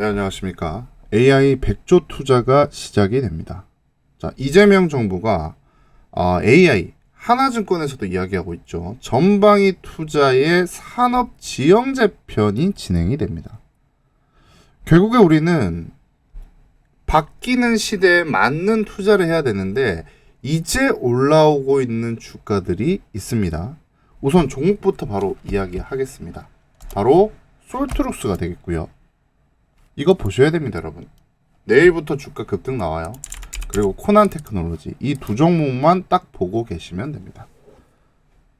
네, 안녕하십니까. AI 100조 투자가 시작이 됩니다. 자, 이재명 정부가 아, AI 하나증권에서도 이야기하고 있죠. 전방위 투자의 산업 지형제 편이 진행이 됩니다. 결국에 우리는 바뀌는 시대에 맞는 투자를 해야 되는데 이제 올라오고 있는 주가들이 있습니다. 우선 종목부터 바로 이야기하겠습니다. 바로 솔트룩스가 되겠고요. 이거 보셔야 됩니다, 여러분. 내일부터 주가 급등 나와요. 그리고 코난 테크놀로지 이 두 종목만 딱 보고 계시면 됩니다.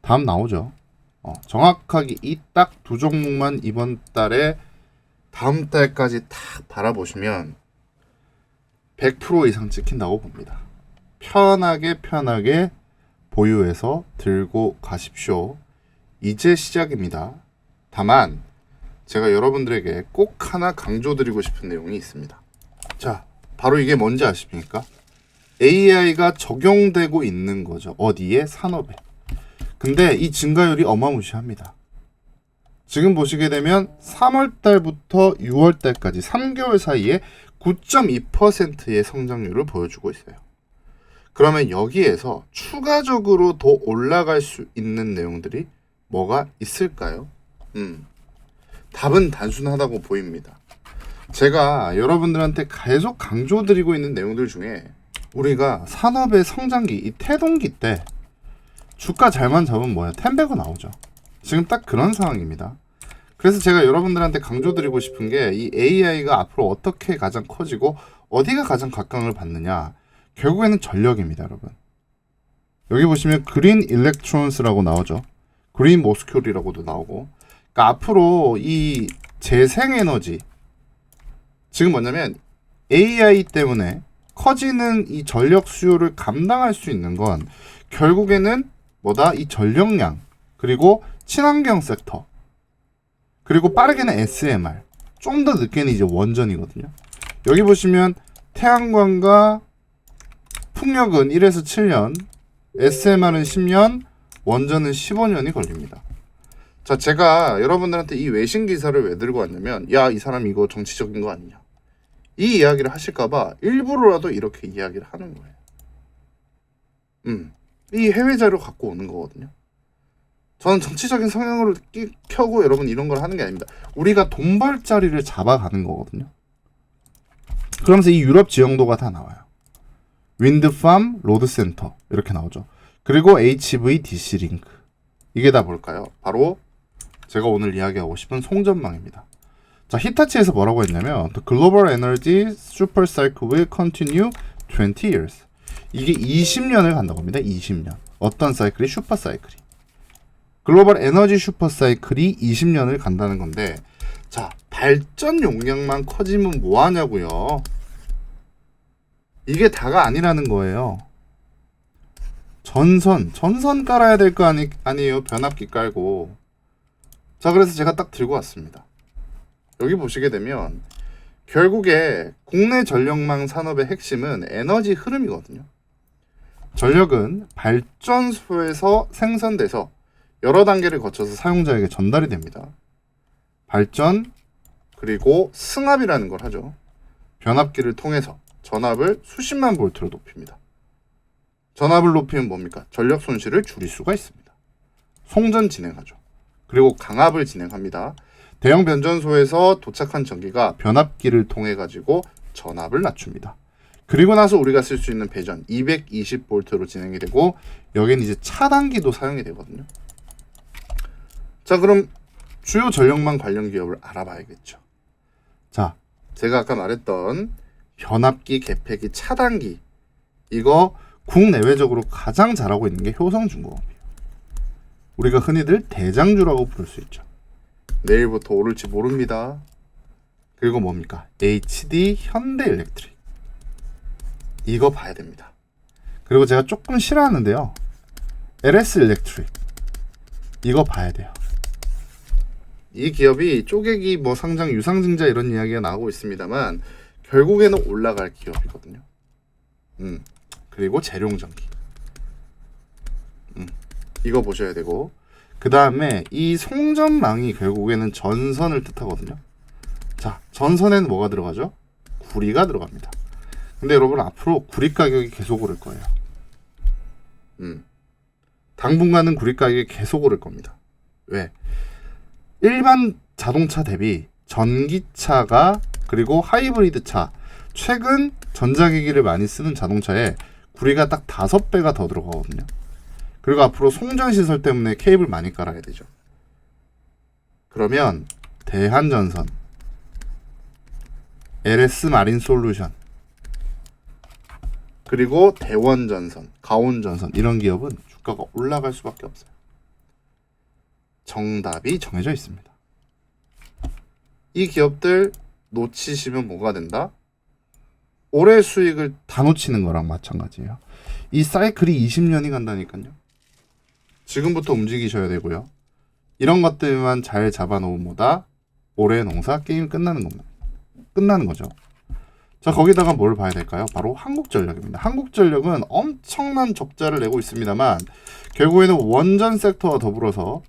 다음 나오죠. 어, 정확하게 이 딱 두 종목만 이번 달에 다음 달까지 탁 바라보시면 100% 이상 찍힌다고 봅니다. 편하게 편하게 보유해서 들고 가십시오. 이제 시작입니다. 다만 제가 여러분들에게 꼭 하나 강조드리고 싶은 내용이 있습니다. 자, 바로 이게 뭔지 아십니까? AI가 적용되고 있는 거죠. 어디에? 산업에. 근데 이 증가율이 어마무시합니다. 지금 보시게 되면 3월 달부터 6월 달까지 3개월 사이에 9.2%의 성장률을 보여주고 있어요. 그러면 여기에서 추가적으로 더 올라갈 수 있는 내용들이 뭐가 있을까요? 음. 답은 단순하다고 보입니다. 제가 여러분들한테 계속 강조드리고 있는 내용들 중에 우리가 산업의 성장기, 이 태동기 때 주가 잘만 잡으면 뭐야? 텐베고 나오죠. 지금 딱 그런 상황입니다. 그래서 제가 여러분들한테 강조드리고 싶은 게 이 AI가 앞으로 어떻게 가장 커지고 어디가 가장 각광을 받느냐. 결국에는 전력입니다, 여러분. 여기 보시면 그린 일렉트론스라고 나오죠. 그린 모스큐리라고도 나오고. 그러니까 앞으로 이 재생에너지 지금 뭐냐면 AI 때문에 커지는 이 전력 수요를 감당할 수 있는 건 결국에는 뭐다 이 전력량 그리고 친환경 섹터 그리고 빠르게는 SMR 좀 더 늦게는 이제 원전이거든요. 여기 보시면 태양광과 풍력은 1에서 7년, SMR은 10년, 원전은 15년이 걸립니다. 자, 제가 여러분들한테 이 외신 기사를 왜 들고 왔냐면, 야, 이 사람 이거 정치적인 거 아니냐. 이 이야기를 하실까봐 일부러라도 이렇게 이야기를 하는 거예요. 음, 이 해외 자료 갖고 오는 거거든요. 저는 정치적인 성향으로 끼, 켜고 여러분 이런 걸 하는 게 아닙니다. 우리가 돈벌 자리를 잡아가는 거거든요. 그러면서 이 유럽 지형도가 다 나와요. 윈드팜, 로드센터 이렇게 나오죠. 그리고 HVDC 링크 이게 다 뭘까요? 바로 제가 오늘 이야기하고 싶은 송전망입니다. 자, 히타치에서 뭐라고 했냐면 The global energy super cycle will continue 20 years. 이게 20년을 간다고 합니다. 20년. 어떤 사이클이 슈퍼 사이클이. 글로벌 에너지 슈퍼 사이클이 20년을 간다는 건데 자, 발전 용량만 커지면 뭐 하냐고요? 이게 다가 아니라는 거예요. 전선, 전선 깔아야 될 거 아니, 아니에요. 변압기 깔고. 자, 그래서 제가 딱 들고 왔습니다. 여기 보시게 되면 결국에 국내 전력망 산업의 핵심은 에너지 흐름이거든요. 전력은 발전소에서 생산돼서 여러 단계를 거쳐서 사용자에게 전달이 됩니다. 발전 그리고 승합이라는 걸 하죠. 변압기를 통해서 전압을 수십만 볼트로 높입니다. 전압을 높이면 뭡니까? 전력 손실을 줄일 수가 있습니다. 송전 진행하죠. 그리고 강압을 진행합니다. 대형 변전소에서 도착한 전기가 변압기를 통해 가지고 전압을 낮춥니다. 그리고 나서 우리가 쓸 수 있는 배전 220볼트로 진행이 되고 여기는 이제 차단기도 사용이 되거든요. 자, 그럼 주요 전력망 관련 기업을 알아봐야겠죠. 자, 제가 아까 말했던 변압기, 개폐기, 차단기 이거 국내외적으로 가장 잘하고 있는 게 효성중공업이에요. 우리가 흔히들 대장주라고 부를 수 있죠. 내일부터 오를지 모릅니다. 그리고 뭡니까? HD 현대 일렉트릭. 이거 봐야 됩니다. 그리고 제가 조금 싫어하는데요. LS 일렉트릭. 이거 봐야 돼요. 이 기업이 쪼개기 뭐 상장 유상증자 이런 이야기가 나오고 있습니다만 결국에는 올라갈 기업이거든요. 음. 그리고 재룡전기. 음. 이거 보셔야 되고 그 다음에 이 송전망이 결국에는 전선을 뜻하거든요. 자, 전선에는 뭐가 들어가죠? 구리가 들어갑니다. 근데 여러분 앞으로 구리 가격이 계속 오를 거예요. 음. 당분간은 구리 가격이 계속 오를 겁니다. 왜? 일반 자동차 대비 전기차가 그리고 하이브리드 차 최근 전자기기를 많이 쓰는 자동차에 구리가 딱 다섯 배가 더 들어가거든요. 그리고 앞으로 송전 시설 때문에 케이블 많이 깔아야 되죠. 그러면 대한전선, LS 마린 솔루션, 그리고 대원전선, 가온전선 이런 기업은 주가가 올라갈 수밖에 없어요. 정답이 정해져 있습니다. 이 기업들 놓치시면 뭐가 된다? 올해 수익을 다 놓치는 거랑 마찬가지예요. 이 사이클이 20년이 간다니까요. 지금부터 움직이셔야 되고요. 이런 것들만 잘 잡아놓은 뭐다? 올해 농사 게임 끝나는 겁니다. 끝나는 거죠. 자, 거기다가 뭘 봐야 될까요? 바로 한국전력입니다. 한국전력은 엄청난 적자를 내고 있습니다만 결국에는 원전 섹터와 더불어서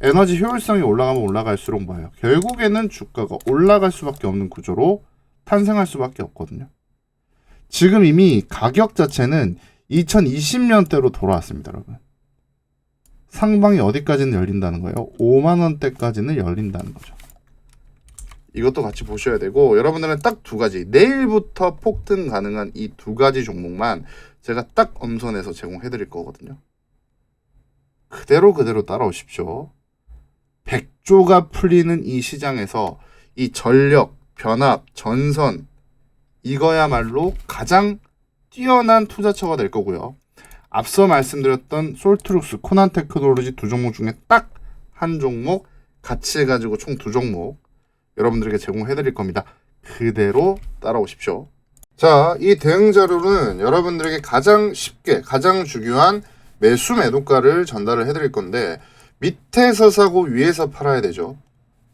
에너지 효율성이 올라가면 올라갈수록 뭐예요? 결국에는 주가가 올라갈 수밖에 없는 구조로 탄생할 수밖에 없거든요. 지금 이미 가격 자체는 2020년대로 돌아왔습니다, 여러분. 상방이 어디까지는 열린다는 거예요? 5만 원대까지는 열린다는 거죠. 이것도 같이 보셔야 되고 여러분들은 딱 두 가지 내일부터 폭등 가능한 이 두 가지 종목만 제가 딱 엄선해서 제공해 드릴 거거든요. 그대로 그대로 따라오십시오. 백조가 풀리는 이 시장에서 이 전력, 변압, 전선 이거야말로 가장 뛰어난 투자처가 될 거고요. 앞서 말씀드렸던 솔트룩스, 코난 테크놀로지 두 종목 중에 딱 한 종목 같이 해가지고 총 두 종목 여러분들에게 제공해 드릴 겁니다. 그대로 따라오십시오. 자, 이 대응 자료는 여러분들에게 가장 쉽게, 가장 중요한 매수 매도가를 전달을 해 드릴 건데 밑에서 사고 위에서 팔아야 되죠.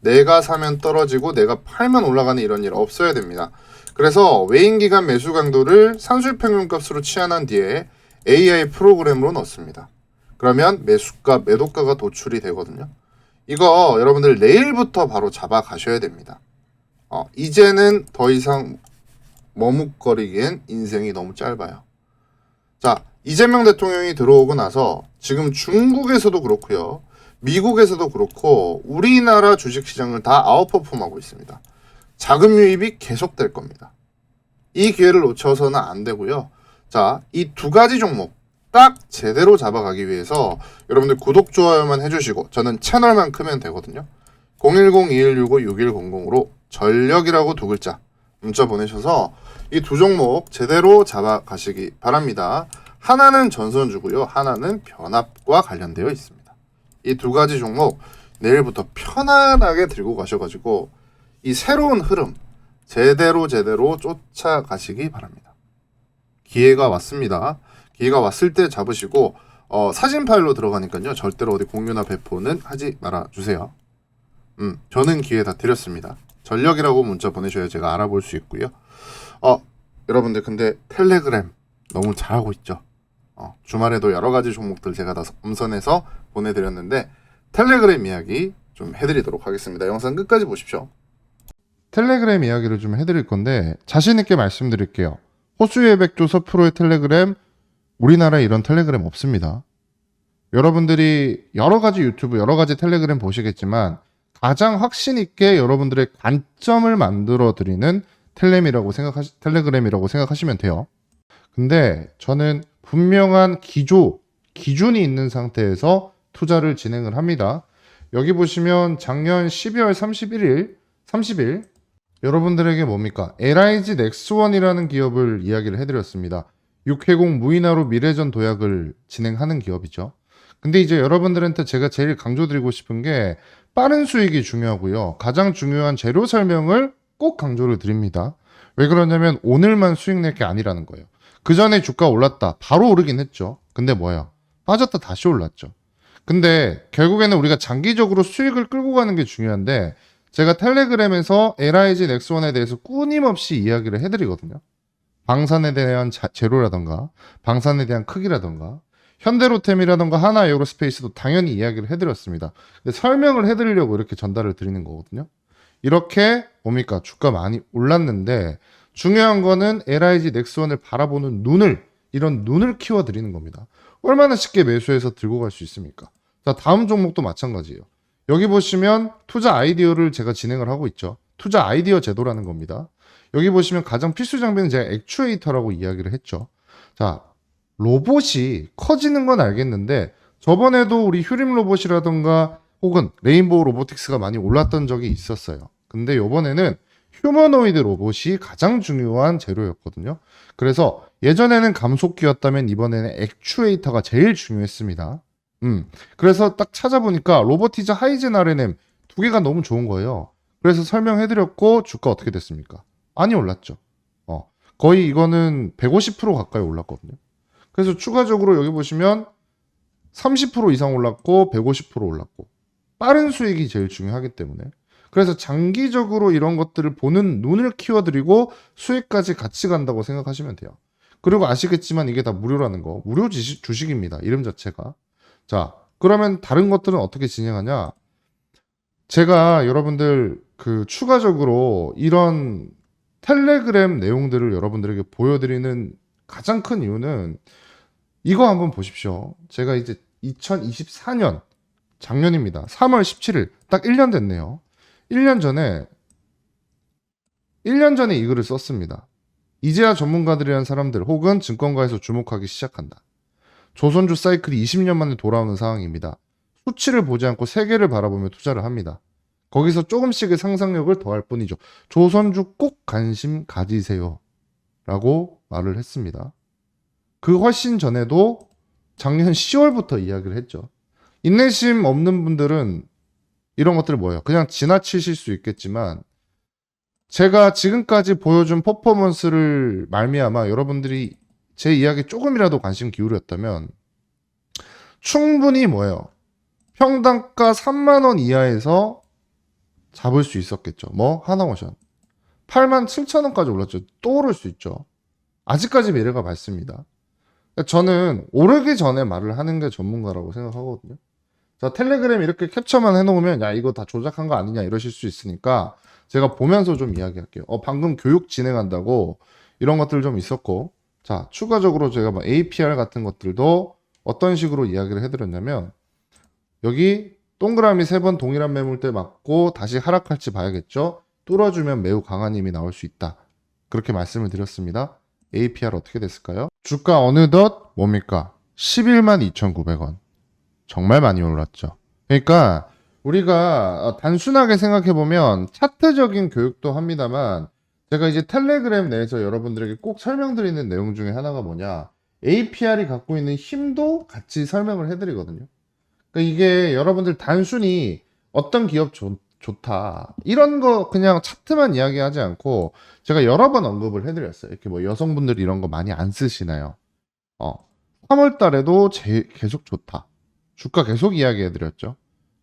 내가 사면 떨어지고 내가 팔면 올라가는 이런 일 없어야 됩니다. 그래서 외인 기간 매수 강도를 산술 평균값으로 치환한 뒤에 AI 프로그램으로 넣습니다. 그러면 매수가, 매도가가 도출이 되거든요. 이거 여러분들 내일부터 바로 잡아 가셔야 됩니다. 어, 이제는 더 이상 머뭇거리기엔 인생이 너무 짧아요. 자, 이재명 대통령이 들어오고 나서 지금 중국에서도 그렇고요. 미국에서도 그렇고 우리나라 주식시장을 다 아웃퍼폼하고 있습니다. 자금 유입이 계속될 겁니다. 이 기회를 놓쳐서는 안 되고요. 자, 이 두 가지 종목 딱 제대로 잡아가기 위해서 여러분들 구독, 좋아요만 해주시고 저는 채널만 크면 되거든요. 010-2165-6100으로 전력이라고 두 글자 문자 보내셔서 이 두 종목 제대로 잡아가시기 바랍니다. 하나는 전선주고요. 하나는 변압과 관련되어 있습니다. 이 두 가지 종목 내일부터 편안하게 들고 가셔가지고 이 새로운 흐름 제대로 제대로 쫓아가시기 바랍니다. 기회가 왔습니다. 기회가 왔을 때 잡으시고 어, 사진 파일로 들어가니까요. 절대로 어디 공유나 배포는 하지 말아 주세요. 음, 저는 기회 다 드렸습니다. 전력이라고 문자 보내셔야 제가 알아볼 수 있고요. 어, 여러분들 근데 텔레그램 너무 잘하고 있죠. 어, 주말에도 여러 가지 종목들 제가 다 엄선해서 보내드렸는데 텔레그램 이야기 좀 해드리도록 하겠습니다. 영상 끝까지 보십시오. 텔레그램 이야기를 좀 해드릴 건데 자신 있게 말씀드릴게요. 호수의 백조 서 프로의 텔레그램 우리나라에 이런 텔레그램 없습니다. 여러분들이 여러 가지 유튜브 여러 가지 텔레그램 보시겠지만 가장 확신 있게 여러분들의 관점을 만들어 드리는 텔레이라고 생각하시 텔레그램이라고 생각하시면 돼요. 근데 저는 분명한 기조, 기준이 있는 상태에서 투자를 진행을 합니다. 여기 보시면 작년 12월 31일, 30일 여러분들에게 뭡니까? LIG 넥스원이라는 기업을 이야기를 해드렸습니다. 육해공 무인화로 미래전 도약을 진행하는 기업이죠. 근데 이제 여러분들한테 제가 제일 강조드리고 싶은 게 빠른 수익이 중요하고요. 가장 중요한 재료 설명을 꼭 강조를 드립니다. 왜 그러냐면 오늘만 수익 낼 게 아니라는 거예요. 그 전에 주가 올랐다. 바로 오르긴 했죠. 근데 뭐야? 빠졌다 다시 올랐죠. 근데 결국에는 우리가 장기적으로 수익을 끌고 가는 게 중요한데 제가 텔레그램에서 LIG 넥스원에 대해서 끊임없이 이야기를 해드리거든요. 방산에 대한 자, 재료라던가 방산에 대한 크기라던가 현대로템이라던가 하나 에어로스페이스도 당연히 이야기를 해드렸습니다. 설명을 해드리려고 이렇게 전달을 드리는 거거든요. 이렇게 뭡니까 주가 많이 올랐는데 중요한 거는 LIG 넥스원을 바라보는 눈을 이런 눈을 키워 드리는 겁니다. 얼마나 쉽게 매수해서 들고 갈 수 있습니까? 자, 다음 종목도 마찬가지예요. 여기 보시면 투자 아이디어를 제가 진행을 하고 있죠. 투자 아이디어 제도라는 겁니다. 여기 보시면 가장 필수 장비는 제가 액추에이터라고 이야기를 했죠. 자, 로봇이 커지는 건 알겠는데 저번에도 우리 휴림 로봇이라던가 혹은 레인보우 로보틱스가 많이 올랐던 적이 있었어요. 근데 이번에는 휴머노이드 로봇이 가장 중요한 재료였거든요. 그래서 예전에는 감속기였다면 이번에는 액추에이터가 제일 중요했습니다. 음. 그래서 딱 찾아보니까 로보티즈 하이젠 RNM 두 개가 너무 좋은 거예요. 그래서 설명해드렸고 주가 어떻게 됐습니까? 많이 올랐죠. 어. 거의 이거는 150% 가까이 올랐거든요. 그래서 추가적으로 여기 보시면 30% 이상 올랐고 150% 올랐고 빠른 수익이 제일 중요하기 때문에 그래서 장기적으로 이런 것들을 보는 눈을 키워드리고 수익까지 같이 간다고 생각하시면 돼요. 그리고 아시겠지만 이게 다 무료라는 거 무료 주식입니다. 이름 자체가 자 그러면 다른 것들은 어떻게 진행하냐? 제가 여러분들 그 추가적으로 이런 텔레그램 내용들을 여러분들에게 보여드리는 가장 큰 이유는 이거 한번 보십시오. 제가 이제 2024년 작년입니다. 3월 17일 딱 1년 됐네요. 1년 전에 1년 전에 이 글을 썼습니다. 이제야 전문가들이란 사람들 혹은 증권가에서 주목하기 시작한다. 조선주 사이클이 20년 만에 돌아오는 상황입니다. 수치를 보지 않고 세계를 바라보며 투자를 합니다. 거기서 조금씩의 상상력을 더할 뿐이죠. 조선주 꼭 관심 가지세요. 라고 말을 했습니다. 그 훨씬 전에도 작년 10월부터 이야기를 했죠. 인내심 없는 분들은 이런 것들 뭐예요? 그냥 지나치실 수 있겠지만 제가 지금까지 보여준 퍼포먼스를 말미암아 여러분들이 제 이야기 조금이라도 관심 기울였다면 충분히 뭐예요? 평당가 3만 원 이하에서 잡을 수 있었겠죠. 뭐 하나오션 8만 7천 원까지 올랐죠. 또 오를 수 있죠. 아직까지 매력가 많습니다. 저는 오르기 전에 말을 하는 게 전문가라고 생각하거든요. 자, 텔레그램 이렇게 캡처만 해놓으면, 야, 이거 다 조작한 거 아니냐, 이러실 수 있으니까, 제가 보면서 좀 이야기할게요. 어, 방금 교육 진행한다고, 이런 것들 좀 있었고, 자, 추가적으로 제가 뭐 APR 같은 것들도 어떤 식으로 이야기를 해드렸냐면, 여기 동그라미 세 번 동일한 매물대 맞고, 다시 하락할지 봐야겠죠? 뚫어주면 매우 강한 힘이 나올 수 있다. 그렇게 말씀을 드렸습니다. APR 어떻게 됐을까요? 주가 어느덧 뭡니까? 11만 2,900원. 정말 많이 올랐죠. 그러니까 우리가 어, 단순하게 생각해 보면 차트적인 교육도 합니다만 제가 이제 텔레그램 내에서 여러분들에게 꼭 설명드리는 내용 중에 하나가 뭐냐 APR이 갖고 있는 힘도 같이 설명을 해드리거든요. 그러니까 이게 여러분들 단순히 어떤 기업 좋, 좋다 이런 거 그냥 차트만 이야기하지 않고 제가 여러 번 언급을 해드렸어요. 이렇게 뭐 여성분들이 이런 거 많이 안 쓰시나요? 어, 3월 달에도 제, 계속 좋다. 주가 계속 이야기해드렸죠.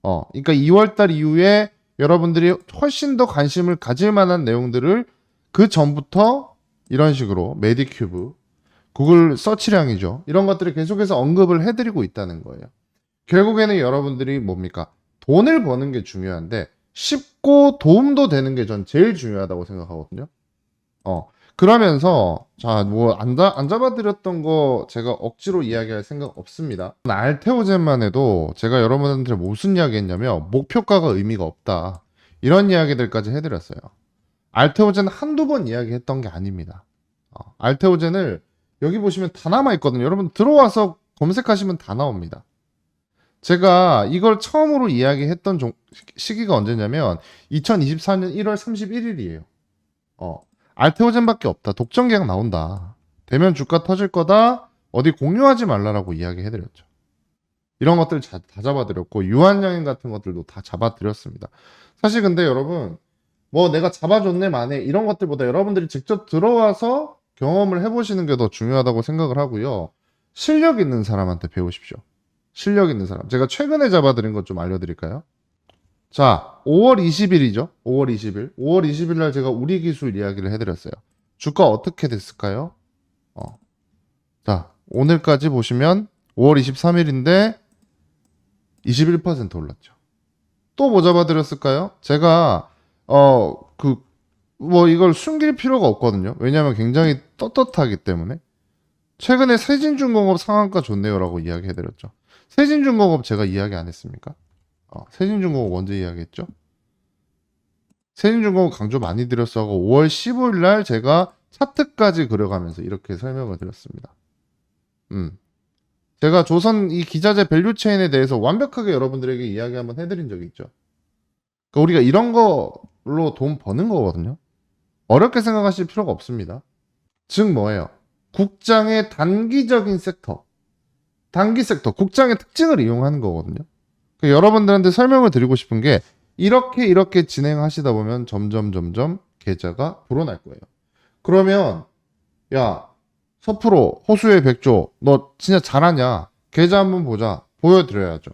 어, 그러니까 2월 달 이후에 여러분들이 훨씬 더 관심을 가질 만한 내용들을 그 전부터 이런 식으로 메디큐브, 구글 서치량이죠. 이런 것들을 계속해서 언급을 해드리고 있다는 거예요. 결국에는 여러분들이 뭡니까? 돈을 버는 게 중요한데 쉽고 도움도 되는 게 전 제일 중요하다고 생각하거든요. 어, 그러면서 자뭐안 안 잡아드렸던 거 제가 억지로 이야기할 생각 없습니다. 알테오젠만 해도 제가 여러분한테 무슨 이야기 했냐면 목표가가 의미가 없다 이런 이야기들까지 해드렸어요. 알테오젠 한두 번 이야기했던 게 아닙니다. 어, 알테오젠을 여기 보시면 다 남아 있거든요. 여러분 들어와서 검색하시면 다 나옵니다. 제가 이걸 처음으로 이야기했던 종, 시기가 언제냐면 2024년 1월 31일이에요. 어, 알테오젠밖에 없다. 독점 계약 나온다. 대면 주가 터질 거다. 어디 공유하지 말라라고 이야기해드렸죠. 이런 것들 다 잡아드렸고 유한양인 같은 것들도 다 잡아드렸습니다. 사실 근데 여러분 뭐 내가 잡아줬네 만에 이런 것들보다 여러분들이 직접 들어와서 경험을 해보시는 게 더 중요하다고 생각을 하고요. 실력 있는 사람한테 배우십시오. 실력 있는 사람. 제가 최근에 잡아드린 것 좀 알려드릴까요? 자, 5월 20일이죠. 5월 20일. 5월 20일 날 제가 우리 기술 이야기를 해드렸어요. 주가 어떻게 됐을까요? 어. 자, 오늘까지 보시면 5월 23일인데 21% 올랐죠. 또 뭐 잡아드렸을까요? 제가 어, 그, 뭐 이걸 숨길 필요가 없거든요. 왜냐하면 굉장히 떳떳하기 때문에. 최근에 세진중공업 상한가 좋네요라고 이야기해드렸죠. 세진중공업 제가 이야기 안 했습니까? 어, 세진중공업 언제 이야기했죠? 세진중공업 강조 많이 드렸어고 5월 15일 날 제가 차트까지 그려가면서 이렇게 설명을 드렸습니다. 음. 제가 조선 이 기자재 밸류 체인에 대해서 완벽하게 여러분들에게 이야기 한번 해드린 적이 있죠. 그러니까 우리가 이런 걸로 돈 버는 거거든요. 어렵게 생각하실 필요가 없습니다. 즉 뭐예요? 국장의 단기적인 섹터, 단기 섹터, 국장의 특징을 이용하는 거거든요. 그 여러분들한테 설명을 드리고 싶은 게 이렇게 이렇게 진행하시다 보면 점점 점점 계좌가 불어날 거예요. 그러면 야 서프로 호수의 백조 너 진짜 잘하냐? 계좌 한번 보자. 보여드려야죠.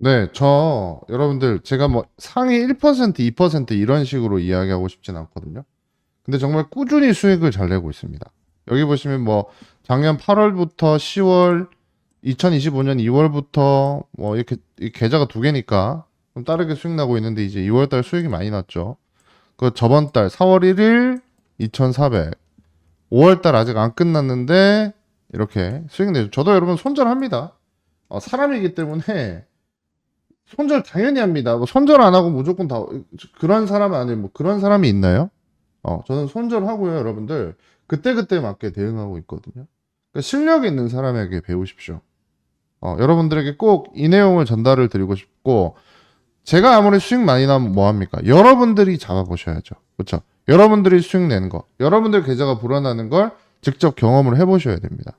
네, 저 여러분들 제가 뭐 상위 1% 2% 이런 식으로 이야기하고 싶진 않거든요. 근데 정말 꾸준히 수익을 잘 내고 있습니다. 여기 보시면 뭐 작년 8월부터 10월 2025년 2월부터 뭐 이렇게 이 계좌가 두 개니까 좀 다르게 수익 나고 있는데 이제 2월 달 수익이 많이 났죠. 그 저번 달 4월 1일 2,400. 5월 달 아직 안 끝났는데 이렇게 수익 내죠. 저도 여러분 손절합니다. 어, 사람이기 때문에 손절 당연히 합니다. 뭐 손절 안 하고 무조건 다 그런 사람 아니 뭐 그런 사람이 있나요? 어, 저는 손절하고요, 여러분들. 그때그때 맞게 대응하고 있거든요. 그러니까 실력 있는 사람에게 배우십시오. 어, 여러분들에게 꼭 이 내용을 전달을 드리고 싶고, 제가 아무리 수익 많이 나면 뭐 합니까? 여러분들이 잡아보셔야죠. 그렇죠? 여러분들이 수익 내는 거, 여러분들 계좌가 불어나는 걸 직접 경험을 해보셔야 됩니다.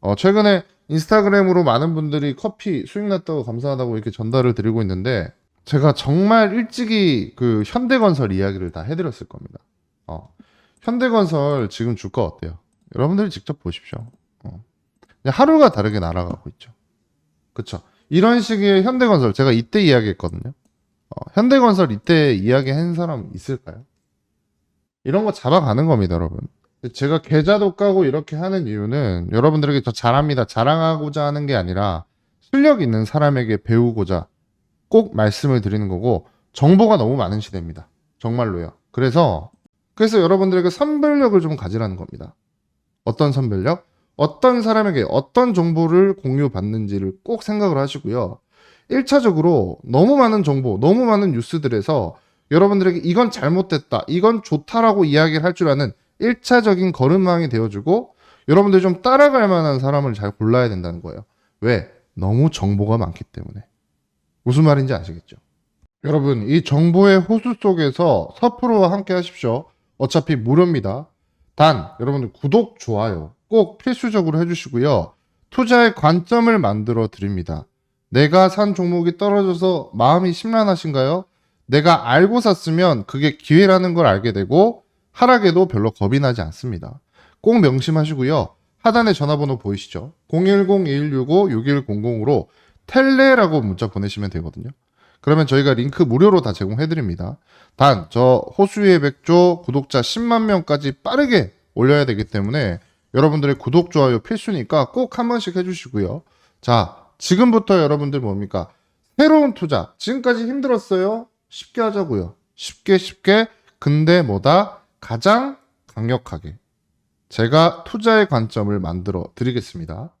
어, 최근에 인스타그램으로 많은 분들이 커피 수익 났다고 감사하다고 이렇게 전달을 드리고 있는데, 제가 정말 일찍이 그 현대건설 이야기를 다 해드렸을 겁니다. 어, 현대건설 지금 주가 어때요? 여러분들이 직접 보십시오. 어. 하루가 다르게 날아가고 있죠. 그쵸? 이런 식의 현대건설 제가 이때 이야기했거든요. 어, 현대건설 이때 이야기한 사람 있을까요? 이런 거 잡아가는 겁니다, 여러분. 제가 계좌도 까고 이렇게 하는 이유는 여러분들에게 저 잘합니다, 자랑하고자 하는 게 아니라 실력 있는 사람에게 배우고자 꼭 말씀을 드리는 거고 정보가 너무 많은 시대입니다. 정말로요. 그래서 그래서 여러분들에게 선별력을 좀 가지라는 겁니다. 어떤 선별력? 어떤 사람에게 어떤 정보를 공유받는지를 꼭 생각을 하시고요. 1차적으로 너무 많은 정보, 너무 많은 뉴스들에서 여러분들에게 이건 잘못됐다, 이건 좋다라고 이야기를 할 줄 아는 1차적인 걸음망이 되어주고 여러분들이 좀 따라갈 만한 사람을 잘 골라야 된다는 거예요. 왜? 너무 정보가 많기 때문에. 무슨 말인지 아시겠죠? 여러분, 이 정보의 호수 속에서 서프로와 함께 하십시오. 어차피 무료입니다. 단, 여러분들 구독, 좋아요 꼭 필수적으로 해주시고요. 투자의 관점을 만들어 드립니다. 내가 산 종목이 떨어져서 마음이 심란하신가요? 내가 알고 샀으면 그게 기회라는 걸 알게 되고 하락에도 별로 겁이 나지 않습니다. 꼭 명심하시고요. 하단에 전화번호 보이시죠? 010-2165-6100으로 텔레라고 문자 보내시면 되거든요. 그러면 저희가 링크 무료로 다 제공해드립니다. 단, 저 호수의 백조 구독자 10만 명까지 빠르게 올려야 되기 때문에 여러분들의 구독, 좋아요 필수니까 꼭 한 번씩 해주시고요. 자, 지금부터 여러분들 뭡니까? 새로운 투자. 지금까지 힘들었어요? 쉽게 하자고요. 쉽게 쉽게. 근데 뭐다? 가장 강력하게. 제가 투자의 관점을 만들어 드리겠습니다.